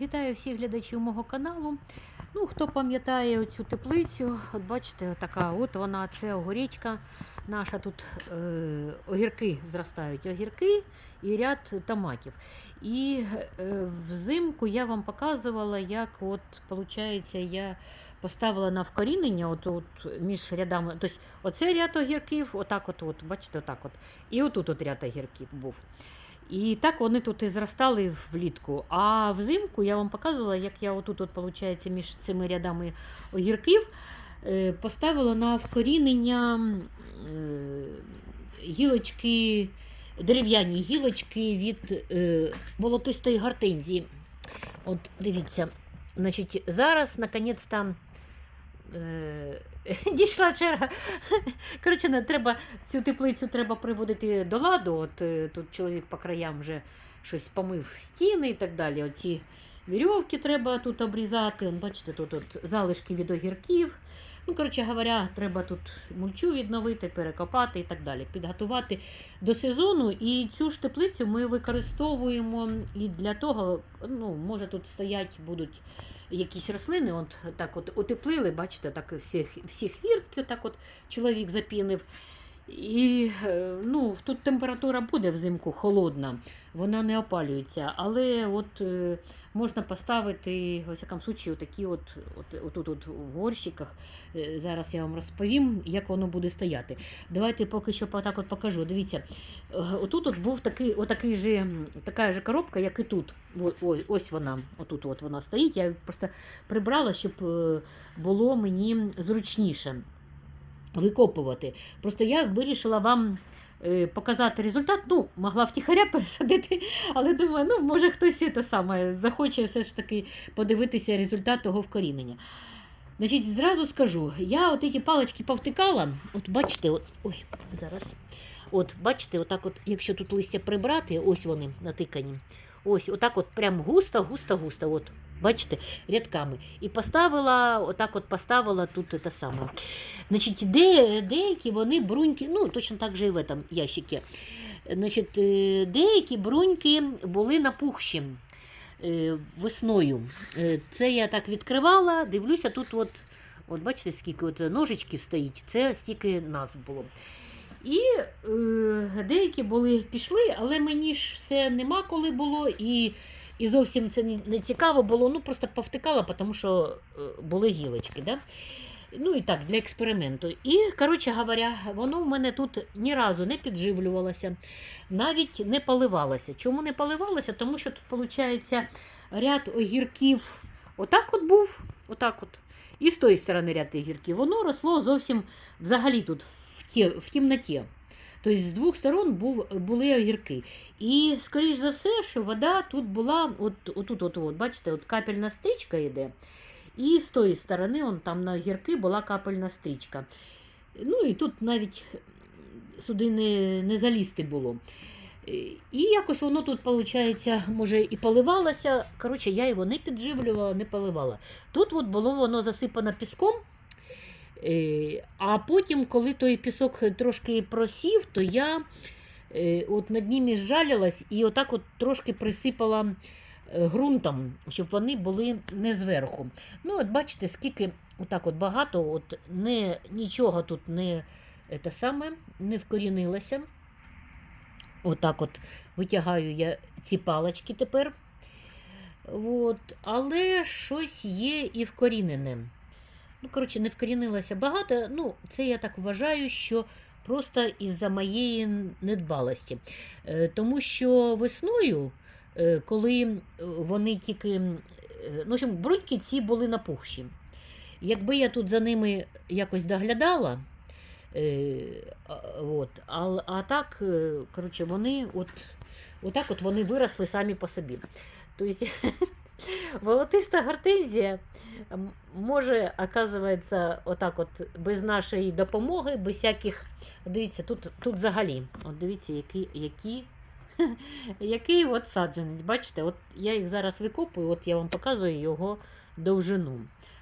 Вітаю всіх глядачів мого каналу. Ну, хто пам'ятає оцю теплицю, от бачите, така от вона, це огуречка наша. Тут е, огірки зростають, огірки і ряд томатів. І е, взимку я вам показувала, як от, виходить, я поставила на вкорінення от, от, між рядами. Тобто оцей ряд огірків, отак от, от, бачите, отак от. І отут от ряд огірків був. І так вони тут і зростали влітку. А взимку я вам показувала, як я отут, от, виходить, між цими рядами огірків е, поставила на вкорінення е, гілочки, дерев'яні гілочки від е, болотистої гортензії. От дивіться, значить, зараз наконець-то е, дійшла черга. Коротше, треба цю теплицю треба приводити до ладу. От е, тут чоловік по краям вже щось помив стіни і так далі. Оці вірьовки треба тут обрізати. Бачите, тут от залишки від огірків. Ну, коротше говоря, треба тут мульчу відновити, перекопати і так далі. Підготувати до сезону. І цю ж теплицю ми використовуємо і для того, ну, може тут стоять, будуть якісь рослини, от так от утеплили, бачите, так всіх, всі хвіртки, отак от чоловік запінив. І е, ну, тут температура буде взимку холодна, вона не опалюється, але от е, можна поставити, в всякому случаю, такі от, от, отут от в горщиках. Е, Зараз я вам розповім, як воно буде стояти. Давайте поки що так от покажу. Дивіться, отут от був такий, отакий же, така же коробка, як і тут. Ой, ось вона, отут от вона стоїть. Я просто прибрала, щоб було мені зручніше викопувати. Просто я вирішила вам е, показати результат. Ну, могла втіхаря пересадити, але думаю, ну, може хтось це саме захоче все ж таки подивитися результат того вкорінення. Значить, зразу скажу, я от ці палички повтикала, от бачите, от, ой, зараз. От, бачите, отак от, якщо тут листя прибрати, ось вони натикані. Ось, отак от прям густо, густо, густо. От, бачите, рядками. І поставила, отак от поставила тут те саме. Значить, де, деякі вони бруньки, ну точно так же і в этом ящике. Значить, е, деякі бруньки були напухші е, весною. Е, Це я так відкривала, дивлюся, тут от, от бачите, скільки от ножичків стоїть, це стільки назв було. І е, деякі були пішли, але мені ж все нема коли було, і, і зовсім це не, цікаво було. Ну просто повтикала, тому що е, були гілочки. Да? Ну і так, для експерименту. І, коротше говоря, воно в мене тут ні разу не підживлювалося, навіть не поливалося. Чому не поливалося? Тому що тут, виходить, ряд огірків отак от був, отак от. І з тої сторони ряд огірків. Воно росло зовсім взагалі тут в, ті, в тімноті. Тобто з двох сторон був, були огірки. І, скоріш за все, що вода тут була, от, отут, от, от, бачите, от капельна стрічка йде. І з тої сторони, он, там на огірки була капельна стрічка. Ну і тут навіть сюди не, не залізти було. І якось воно тут, виходить, може, і поливалося. Коротше, я його не підживлювала, не поливала. Тут от було воно засипано піском. Е, А потім, коли той пісок трошки просів, то я е, от над ними зжалилась і отак от трошки присипала е, ґрунтом, щоб вони були не зверху. Ну, от бачите, скільки отак от багато, от не, нічого тут не, те саме, не вкорінилося. Отак от витягаю я ці палочки тепер. От. Але щось є і вкорінене. Ну, коротше, не вкорінилося багато. Ну, це я так вважаю, що просто із-за моєї недбалості. Е, Тому що весною, е, коли е, вони тільки. Ну, общем, бруньки ці були напухші. Якби я тут за ними якось доглядала, от, а, а так, коротше, вони от, отак от вони виросли самі по собі. Тобто, волотиста гортензія може, оказується, отак от без нашої допомоги, без всяких. Дивіться, тут, тут взагалі, от дивіться, які, які, який от саджанець. Бачите, от я їх зараз викопую, от я вам показую його довжину.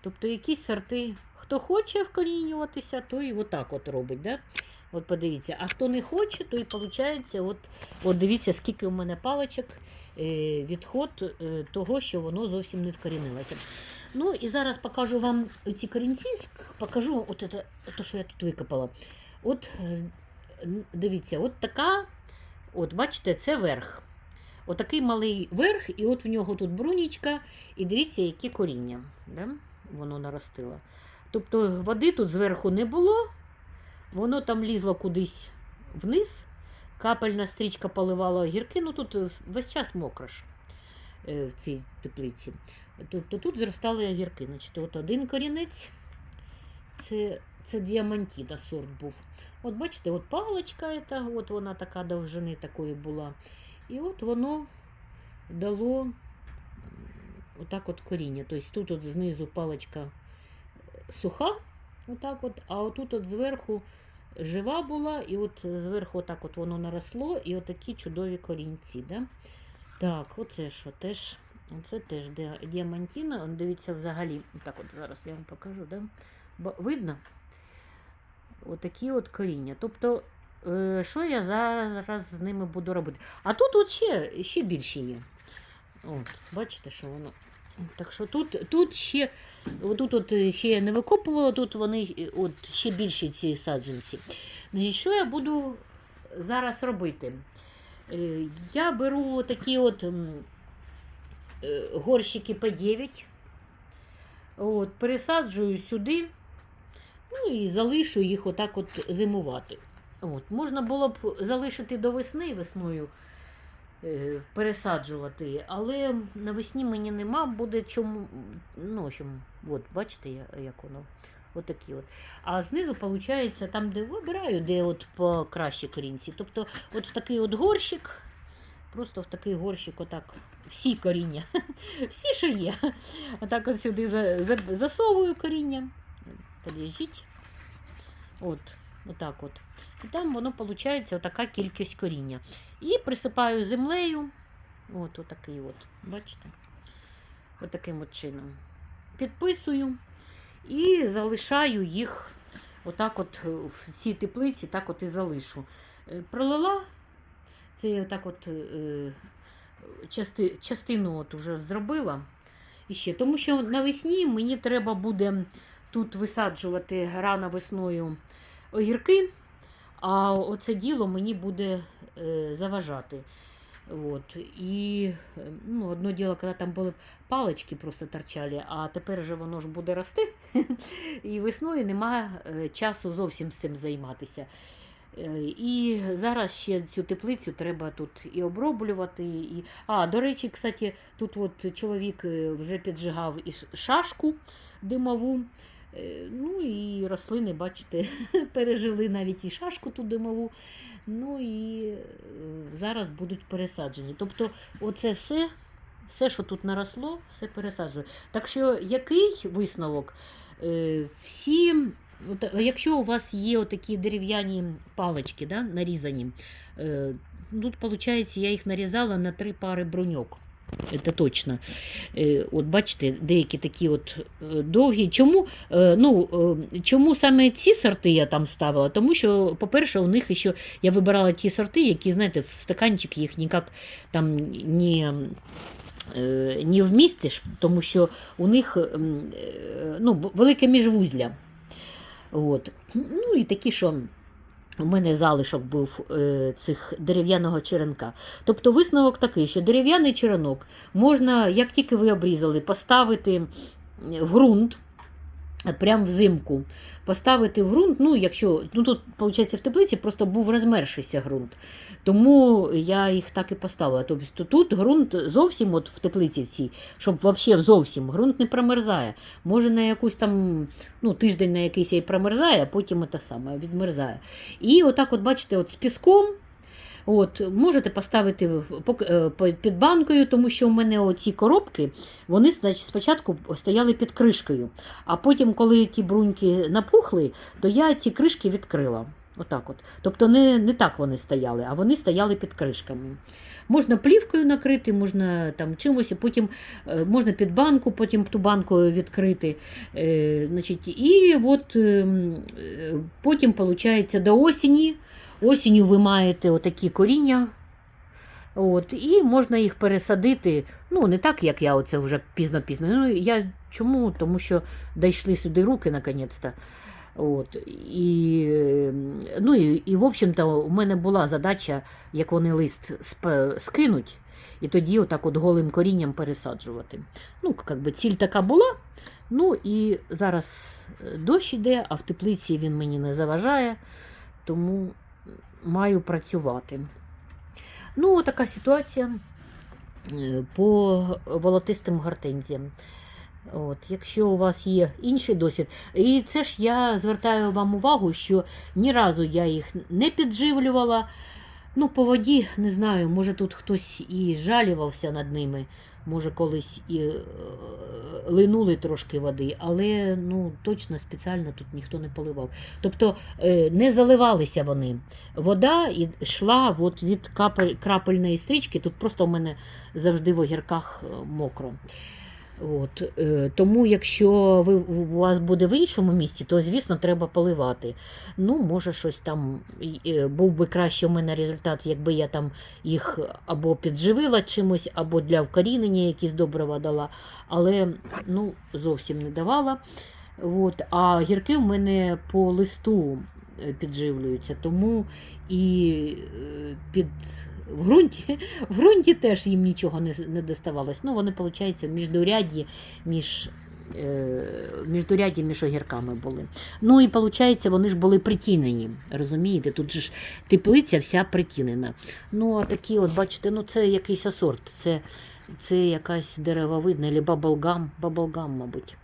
Тобто якісь сорти, хто хоче вкорінюватися, той отак от робить. Да? От подивіться. А хто не хоче, то і виходить, от, от дивіться, скільки у мене паличок, е, відход е, того, що воно зовсім не вкорінилося. Ну і зараз покажу вам ці корінці, покажу от це, те, що я тут викопала. От е, дивіться, от така, от бачите, це верх. Отакий малий верх, і от в нього тут брунічка, і дивіться, які коріння. Да? Воно наростило. Тобто води тут зверху не було, воно там лізло кудись вниз, капельна стрічка поливала огірки, ну тут е, весь час мокро ж е, в цій теплиці. Тобто тут зростали огірки. Значить, от один корінець, це, це діамантіда сорт був. От бачите, от паличка, ета, от вона така довжини такої була. І от воно дало отак от коріння. Тобто тут от знизу паличка е, суха, отак от, а отут от зверху жива була, і от зверху отак от воно наросло, і отакі чудові корінці. Да? Так, оце що теж. Це теж діамантіна. Дивіться, взагалі, так от зараз я вам покажу, да? Видно? Отакі от коріння. Тобто, е, що я зараз з ними буду робити? А тут от ще, ще більше є. От, бачите, що воно. Так що тут, тут ще, отут от е, ще я не викопувала, тут вони е, от, ще більші ці саджанці. Значить, що я буду зараз робити? Е, Я беру такі от горщики П9, от, пересаджую сюди, ну і залишу їх отак от зимувати. От, можна було б залишити до весни весною пересаджувати, але навесні мені нема, буде чому. Ну, чому, от, бачите, як воно. Отакі от. А знизу, виходить, там, де вибираю, де от по кращі корінці. Тобто, от в такий от горщик, просто в такий горщик, отак, всі коріння, всі, що є. Отак от сюди за- за- засовую коріння. Подождіть. От, отак от. І там воно виходить така кількість коріння. І присипаю землею. От, отакий от. Бачите? Отаким от чином. Підписую і залишаю їх отак от в цій теплиці, так от і залишу. Е, Пролила, це так от е, части, частину от уже зробила. І ще, тому що навесні мені треба буде тут висаджувати рано весною огірки, а оце діло мені буде е, заважати. От. І е, ну, одно діло, коли там були палички просто торчали, а тепер же воно ж буде рости, і весною немає е, часу зовсім з цим займатися. І зараз ще цю теплицю треба тут і оброблювати. І... А, до речі, кстати, тут от чоловік вже піджигав і шашку димову. Е, Ну і рослини, бачите, пережили навіть і шашку ту димову. Ну і е, зараз будуть пересаджені. Тобто, оце все, все, що тут наросло, все пересаджую. Так що, який висновок? Е, Всі, якщо у вас є такі дерев'яні палички, да, нарізані, тут, виходить, я їх нарізала на три пари бруньок. Це точно. Е, От бачите, деякі такі от е, довгі. Чому, е, ну, чому саме ці сорти я там ставила? Тому що, по-перше, у них ще я вибирала ті сорти, які, знаєте, в стаканчик їх ніяк там не, не вмістиш, тому що у них ну, велике міжвузля. От. Ну і такі, що у мене залишок був е, цих дерев'яного черенка. Тобто висновок такий, що дерев'яний черенок можна, як тільки ви обрізали, поставити в ґрунт. Прямо взимку поставити в ґрунт, ну, якщо ну тут, виходить, в теплиці просто був розмершийся ґрунт. Тому я їх так і поставила. Тобто тут ґрунт зовсім от в теплиці цій, щоб взагалі зовсім ґрунт не промерзає. Може на якусь там ну, тиждень на якийсь і промерзає, а потім те саме відмерзає. І отак, от бачите, от з піском. От, можете поставити в- е, під банкою, тому що у мене оці коробки вони значить, спочатку стояли під кришкою. А потім, коли ті бруньки напухли, то я ці кришки відкрила. Отак от. Тобто не, не так вони стояли, а вони стояли під кришками. Можна плівкою накрити, можна там чимось, і потім е, можна під банку, потім ту банку відкрити. Е, значить, і от е, е, потім, виходить, до осені. Осінню ви маєте отакі коріння. От, і можна їх пересадити. Ну, не так, як я оце вже пізно-пізно. Ну, я чому? Тому що дійшли сюди руки наконець-то. От, і, ну, і, і, в общем-то, у мене була задача, як вони лист скинуть, і тоді отак от голим корінням пересаджувати. Ну, як би ціль така була. Ну і зараз е, дощ іде, а в теплиці він мені не заважає, тому маю працювати. Ну, така ситуація е, по волотистим гортензіям. От, якщо у вас є інший досвід, і це ж я звертаю вам увагу, що ні разу я їх не підживлювала. Ну, по воді не знаю, може тут хтось і жалівався над ними, може колись і е, линули трошки води, але ну, точно спеціально тут ніхто не поливав. Тобто е, не заливалися вони. Вода йшла от від капель, крапельної стрічки, тут просто у мене завжди в огірках е, мокро. От, е, тому, якщо ви, у вас буде в іншому місці, то звісно треба поливати. Ну, може, щось там був би краще у мене результат, якби я там їх або підживила чимось, або для вкорінення якісь добрива дала, але ну, зовсім не давала. От, а гірки в мене по листу підживлюються, тому і е, під в ґрунті, в ґрунті теж їм нічого не, не доставалось. Ну, вони, виходить, в міждурядді між, е, між огірками були. Ну і виходить, вони ж були притінені. Розумієте? Тут же ж теплиця вся притінена. Ну, а такі, от, бачите, ну це якийсь асорт. Це, це якась деревовидна, або баблгам, баблгам, мабуть.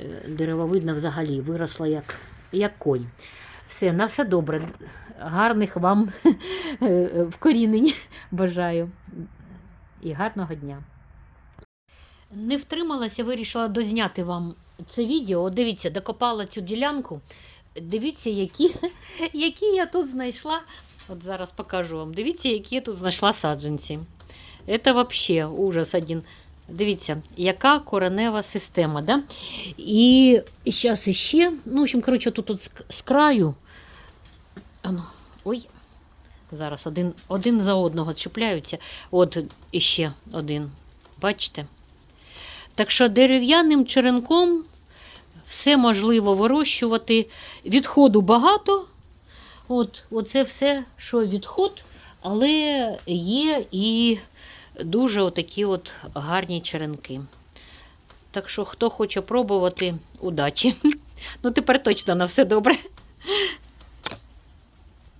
Е, Деревовидна взагалі виросла як, як конь. Все, на все добре. Гарних вам е, вкорінень бажаю. І гарного дня. Не втрималася, вирішила дозняти вам це відео. Дивіться, докопала цю ділянку. Дивіться, які, які я тут знайшла. От зараз покажу вам. Дивіться, які я тут знайшла саджанці. Це взагалі ужас один. Дивіться, яка коренева система. Да? І зараз іще, ну, в общем, коротше, тут от з, краю. Ой, зараз один, один за одного чіпляються. От іще один. Бачите? Так що дерев'яним черенком все можливо вирощувати. Відходу багато. От, оце все, що відход, але є і дуже отакі от гарні черенки. Так що, хто хоче пробувати, удачі. Ну, тепер точно на все добре.